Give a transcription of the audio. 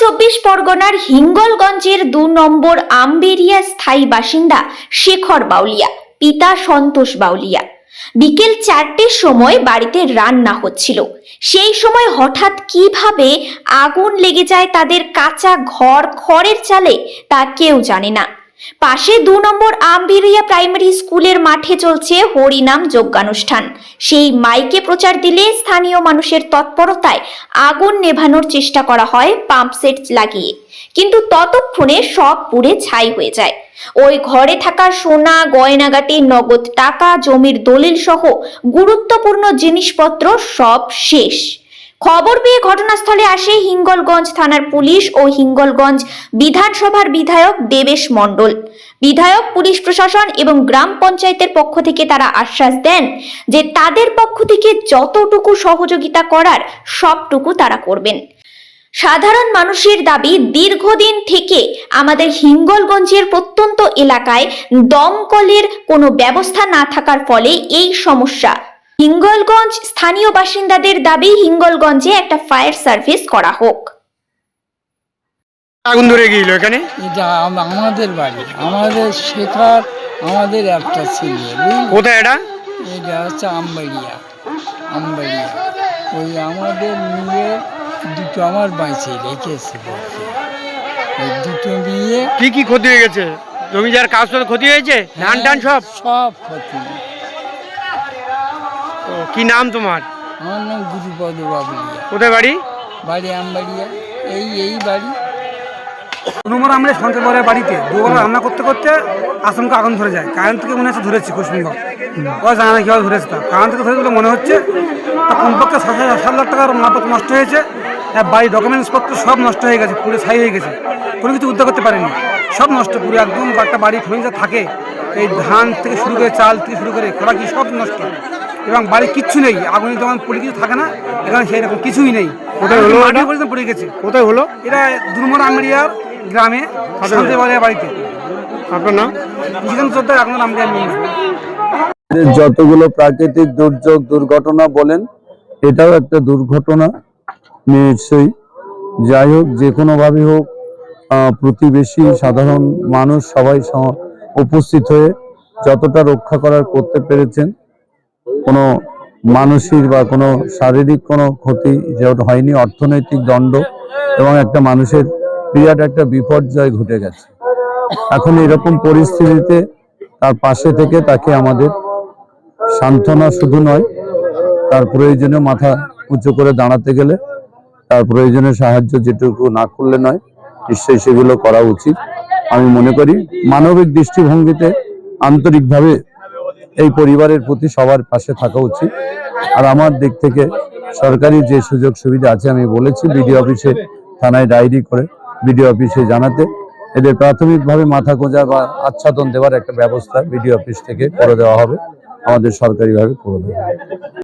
চব্বিশ পরগনার হিঙ্গলগঞ্জের দু নম্বর আম্বেরিয়া স্থায়ী বাসিন্দা শেখর বাউলিয়া, পিতা সন্তোষ বাউলিয়া। বিকেল চারটের সময় বাড়িতে রান্না হচ্ছিল। সেই সময় হঠাৎ কীভাবে আগুন লেগে যায় তাদের কাঁচা ঘর, খড়ের চালে তা কেউ জানে না। পাশে দু নম্বর আম্বিরিয়া প্রাইমারি স্কুলের মাঠে চলছে হরিনাম যজ্ঞানুষ্ঠান। সেই মাইকে প্রচার দিলে স্থানীয় মানুষের তৎপরতায় আগুন নেভানোর চেষ্টা করা হয় পাম্প সেট লাগিয়ে। কিন্তু ততক্ষণে সব পুড়ে ছাই হয়ে যায়। ওই ঘরে থাকা সোনা, গয়নাগাটি, নগদ টাকা, জমির দলিল সহ গুরুত্বপূর্ণ জিনিসপত্র সব শেষ। খবর পেয়ে ঘটনাস্থলে আসে হিঙ্গলগঞ্জ থানার পুলিশ ও হিঙ্গলগঞ্জ বিধানসভার বিধায়ক দেবেশ মণ্ডল। বিধায়ক, পুলিশ প্রশাসন এবং গ্রাম পঞ্চায়েতের পক্ষ থেকে তারা আশ্বাস দেন যে তাদের পক্ষ থেকে যতটুকু সহযোগিতা করার সবটুকু তারা করবেন। সাধারণ মানুষের দাবি, দীর্ঘদিন থেকে আমাদের হিঙ্গলগঞ্জের প্রত্যন্ত এলাকায় দমকলের কোনো ব্যবস্থা না থাকার ফলে এই সমস্যা হিঙ্গলগঞ্জ স্থানীয় বাসিন্দাদের দাবি হিঙ্গলগঞ্জে একটা ফায়ার সার্ভিস করা হোক। আগুন ধরে গিয়েছিল এখানে? এটা আম- আমাদের বাড়ি। আমাদের শেখার আমাদের একটা ছেলে বুঝলি? কোথায় এটা? এটা হচ্ছে আমবাড়িয়া আমবাড়িয়া। ওই আমাদের নিয়ে দুটো আমার বাইছে রেখেছে বলছে। দুটো নিয়ে কি কি ক্ষতি হয়ে গেছে? জমি যার কাজ ক্ষতি হয়েছে? ধান টান সব? সব ক্ষতি। ও, কি নাম তোমার? আমার নাম গুরুপদ বাবুলিয়া কোথায় বাড়ি? বাড়ি আমবাড়িয়া। এই এই বাড়ি। নম্বর আমরা সন্তান বরের বাড়িতে দুবেলা রান্না করতে করতে আচমকা আগুন ধরে যায়। কারেন্ট থেকে মনে হচ্ছে ধরেছে খুব সুন্দর ও জানা না কীভাবে ধরেছে তা। কারেন্ট থেকে ধরেছে বলে মনে হচ্ছে তা কমপক্ষে সাত হাজার সাত লাখ টাকার মাপত নষ্ট হয়েছে। আর বাড়ির ডকুমেন্টসপত্র সব নষ্ট হয়ে গেছে পুরো ছাই হয়ে গেছে। কোনো কিছু উদ্ধার করতে পারেনি। সব নষ্ট পুরো একদম একটা বাড়ি ফ্যামিলি যা থাকে। এই ধান থেকে শুরু করে চাল থেকে শুরু করে খোরাকি সব নষ্ট। এবং বাড়ি কিচ্ছু নেই। আগুনে যেমন পড়ে কিছু থাকে না এখানে সেই রকম কিছুই নেই। কোথায় হলো মাটি পর্যন্ত পড়ে গেছে। কোথায় হলো? এটা দুর্মর আমিরিয়ার গ্রামে বাড়িতে। আপনার নাম? যতগুলো প্রাকৃতিক দুর্যোগ দুর্ঘটনা বলেন এটাও একটা দুর্ঘটনা নিশ্চয়ই। যাই হোক যে কোনোভাবে হোক প্রতিবেশী সাধারণ মানুষ সবাই উপস্থিত হয়ে যতটা রক্ষা করার করতে পেরেছেন কোনো মানসিক বা কোনো শারীরিক কোনো ক্ষতি যেটা হয়নি, অর্থনৈতিক দণ্ড এবং একটা মানুষের বিরাট একটা বিপর্যয় ঘটে গেছে। এখন এরকম পরিস্থিতিতে তার পাশে থেকে তাকে আমাদের সান্ত্বনা শুধু নয়, তার প্রয়োজনে মাথা উঁচু করে দাঁড়াতে গেলে তার প্রয়োজনে সাহায্য যেটুকু না করলে নয়, নিশ্চয়ই সেগুলো করা উচিত। আমি মনে করি মানবিক দৃষ্টিভঙ্গিতে আন্তরিকভাবে এই পরিবারের প্রতি সবার পাশে থাকা উচিত। আর আমার দিক থেকে সরকারি যে সুযোগ সুবিধা আছে, আমি বলেছি বিডিও অফিসে থানায় ডায়েরি করে, বিডিও অফিসে জানাতে। এদের প্রাথমিকভাবে মাথা গোঁজা বা আচ্ছাদন দেওয়ার একটা ব্যবস্থা বিডিও অফিস থেকে করে দেওয়া হবে। আমাদের সরকারিভাবে করে দেওয়া হবে।